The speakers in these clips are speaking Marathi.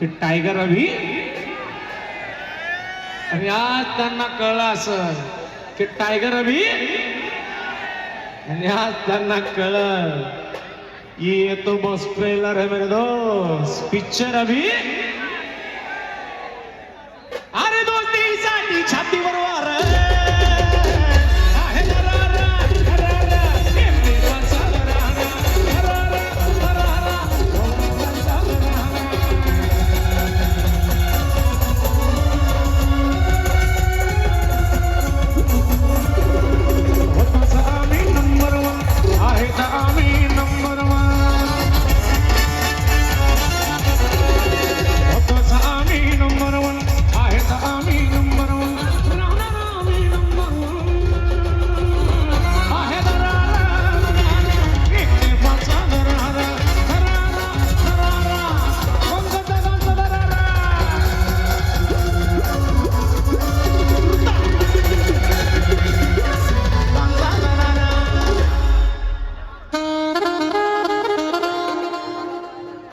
ते टायगर अभी आणि आज त्यांना कळलं असं की टायगर अभी आणि आज त्यांना कळलं ये तो बस ट्रेलर है मेरे दोस्त पिक्चर अभी अरे दोस्तीसाठी छातीवर छाती आहे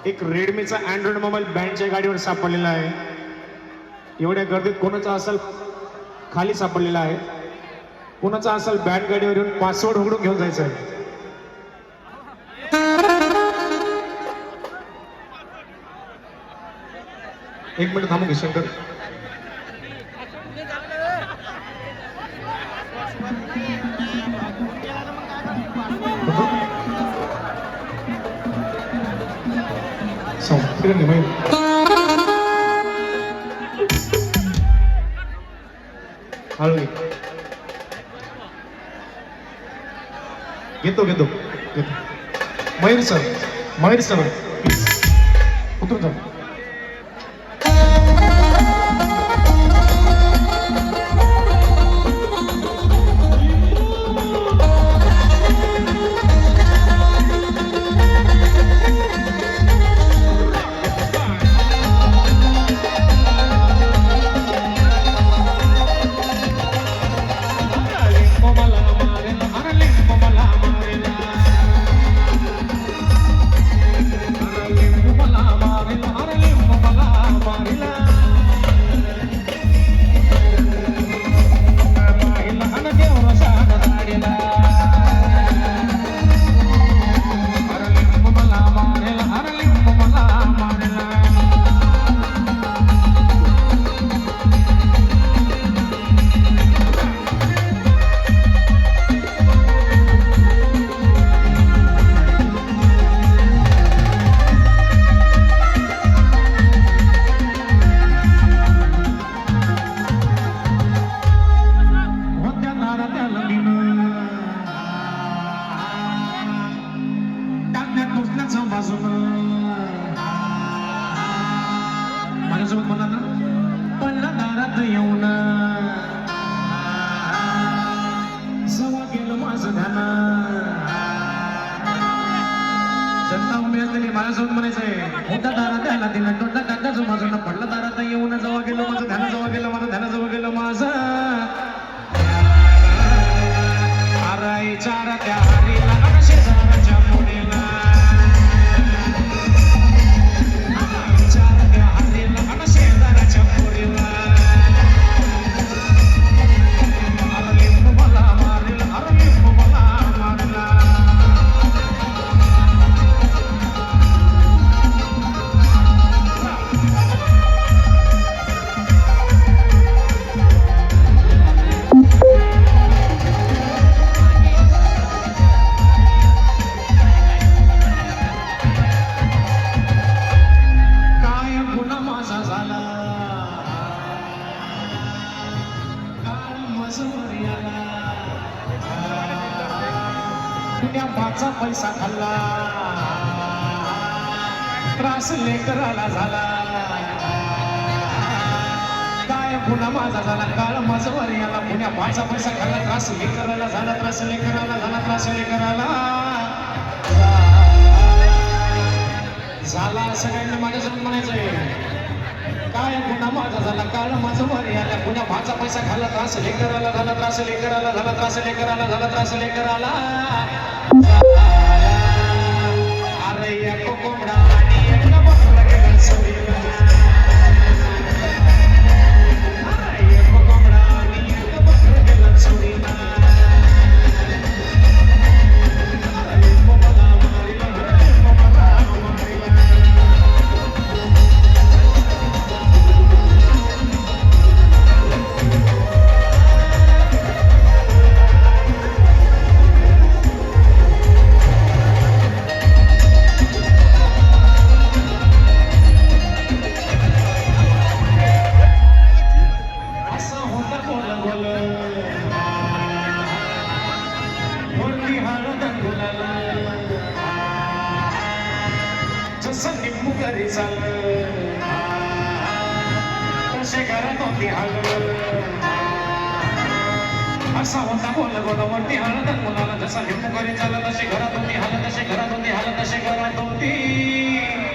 एक रेडमीचा अँड्रॉइड मोबाईल बँडच्या गाडीवर सापडलेला आहे. एवढ्या गर्दीत कोणाचा असेल खाली सापडलेला आहे. कोणाचा असेल बँड गाडीवर येऊन पासवर्ड उघडून घेऊन जायचं आहे एक मिनिट थांबू शंकर. తిరండి బయట అలాగే గీతం గీతం గీతం. Mayur sir Mayur sir. కూర్చుంటాను उभी असलेली माझ्यासोबत म्हणायचंय होत्या दारात द्यायला दिला माझं ना माझं दारा दारात येऊन जवळ गेलो माझं ध्यान जवळ गेलं माझं ध्यान जवळ गेलं माझं. आराईच्या त्या हरी पुण्या माझा पैसा खाल्ला. त्रास लेकराला झाला. काय पुन्हा माझा झाला? काळ मजवर याला. पुण्या माझा पैसा खाल्ला. त्रास लेकराला झाला. त्रास लेकराला झाला. त्रास लेकराला. झाला सगळ्यांना माझ्यासोबत म्हणायचंय काय गुन्हा माझा झाला? काळ माझं मारी आला पुन्हा माझा पैसा खाला त्रास लेकराला झाला त्रास लेकराला झाला त्रास लेकराला झाला त्रास लेकराला. अरे चल कसे करत होती हल असा होता बोल गोदावरती हलत मुलाला जसा हिंदू घरी चालत असे घरात होती हलत असे घरात होती हलत असे घरात होती